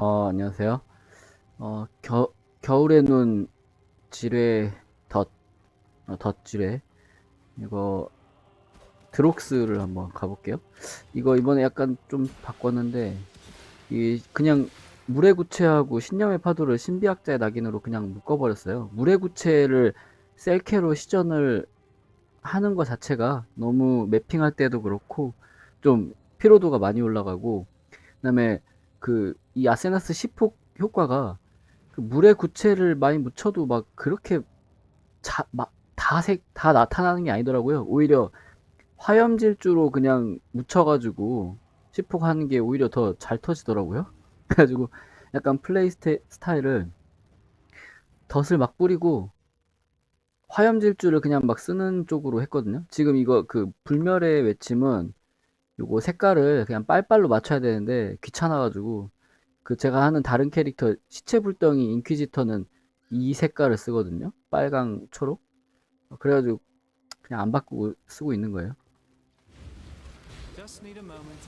어, 안녕하세요. 어, 겨, 겨울의 눈 지뢰 덧, 어, 덧 지뢰. 이거 드록스를 한번 가볼게요. 이거 이번에 약간 좀 바꿨는데, 이 그냥 물의 구체하고 신념의 파도를 신비학자의 낙인으로 그냥 묶어버렸어요. 물의 구체를 셀케로 시전을 하는 것 자체가 너무 매핑할 때도 그렇고, 좀 피로도가 많이 올라가고, 그 다음에 그 이 아세나스 시폭 효과가 그 물의 구체를 많이 묻혀도 막 그렇게 자, 막 다색 다 나타나는 게 아니더라고요. 오히려 화염 질주로 그냥 묻혀가지고 시폭하는 게 오히려 더 잘 터지더라고요. 그래가지고 약간 플레이 스테, 스타일을 덫을 막 뿌리고 화염 질주를 그냥 막 쓰는 쪽으로 했거든요. 지금 이거 그 불멸의 외침은 요거 색깔을 그냥 빨빨로 맞춰야 되는데 귀찮아가지고 그 제가 하는 다른 캐릭터 시체 불덩이 인퀴지터는 이 색깔을 쓰거든요. 빨강 초록. 어, 그래가지고 그냥 안 바꾸고 쓰고 있는 거예요.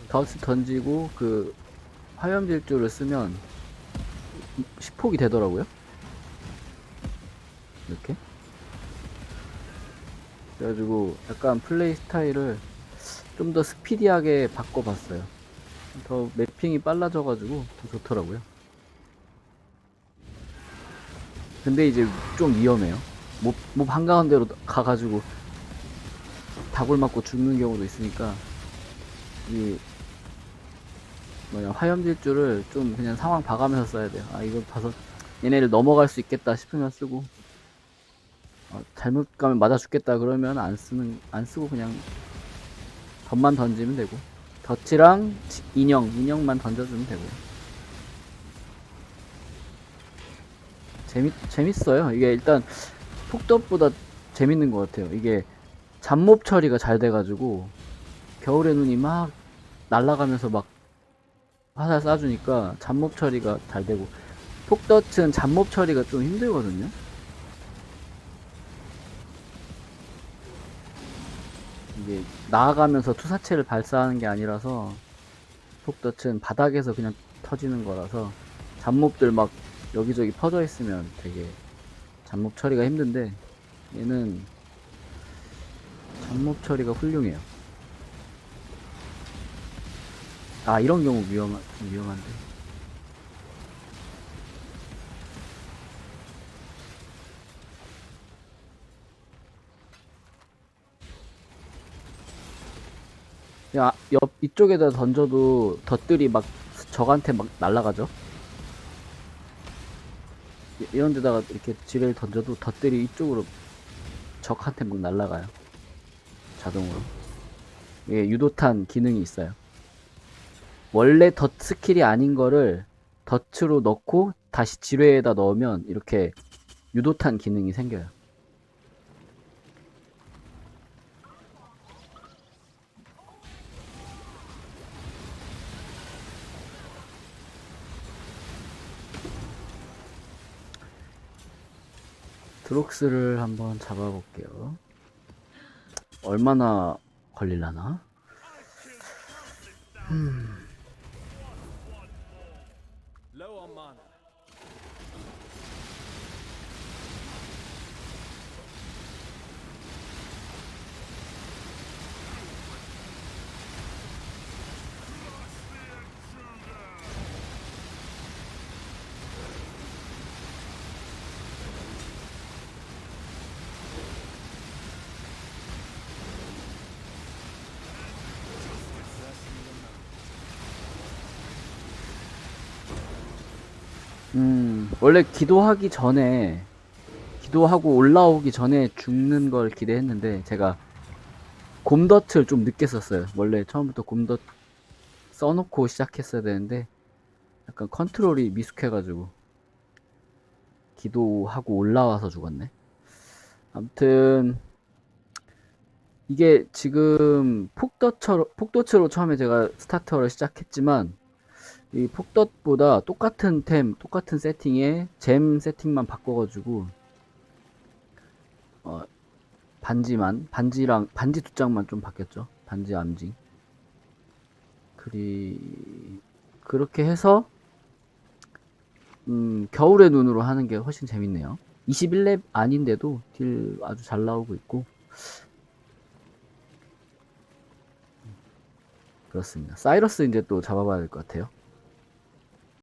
덫을 던지고 그 화염 질주를 쓰면 시폭이 되더라고요. 이렇게. 그래가지고 약간 플레이 스타일을 좀 더 스피디하게 바꿔봤어요. 더 매핑이 빨라져가지고 더 좋더라고요. 근데 이제 좀 위험해요. 몹, 몹 한가운데로 가가지고 다굴 맞고 죽는 경우도 있으니까 이 뭐냐 화염질주를 좀 그냥 상황 봐가면서 써야 돼요. 아 이거 봐서 얘네를 넘어갈 수 있겠다 싶으면 쓰고 어, 잘못 가면 맞아 죽겠다 그러면 안 쓰는 안 쓰고 그냥 덧만 던지면 되고 덫이랑 지- 인형 인형만 던져주면 되고요. 재밌 재밌어요. 이게 일단 폭덧보다 재밌는 것 같아요. 이게 잡몹 처리가 잘 돼가지고 겨울의 눈이 막 날아가면서 막 화살 쏴주니까 잡몹 처리가 잘 되고 폭덧은 잡몹 처리가 좀 힘들거든요. 이게 나아가면서 투사체를 발사하는 게 아니라서 폭덧은 바닥에서 그냥 터지는 거라서 잡몹들 막 여기저기 퍼져 있으면 되게 잡몹 처리가 힘든데 얘는 잡몹 처리가 훌륭해요. 아 이런 경우 위험한 좀 위험한데. 야, 옆 이쪽에다 던져도 덧들이 막 적한테 막 날아가죠. 이- 이런 데다가 이렇게 지뢰를 던져도 덧들이 이쪽으로 적한테 막 날아가요. 자동으로. 이게 유도탄 기능이 있어요. 원래 덧 스킬이 아닌 거를 덧으로 넣고 다시 지뢰에다 넣으면 이렇게 유도탄 기능이 생겨요. 드록스를 한번 잡아볼게요. 얼마나 걸릴라나? low 음, 원래 기도하기 전에, 기도하고 올라오기 전에 죽는 걸 기대했는데, 제가 곰덫을 좀 늦게 썼어요. 원래 처음부터 곰덫 써놓고 시작했어야 되는데, 약간 컨트롤이 미숙해가지고, 기도하고 올라와서 죽었네. 아무튼, 이게 지금 폭덫처럼, 폭도츠로 처음에 제가 스타터를 시작했지만, 이 폭덧보다 똑같은 템, 똑같은 세팅에 잼 세팅만 바꿔가지고 어, 반지만 반지랑 반지 두 장만 좀 바뀌었죠. 반지 암지. 그리 그렇게 해서 음, 겨울의 눈으로 하는 게 훨씬 재밌네요. 21렙 아닌데도 딜 아주 잘 나오고 있고. 그렇습니다. 사이러스 이제 또 잡아봐야 될 것 같아요.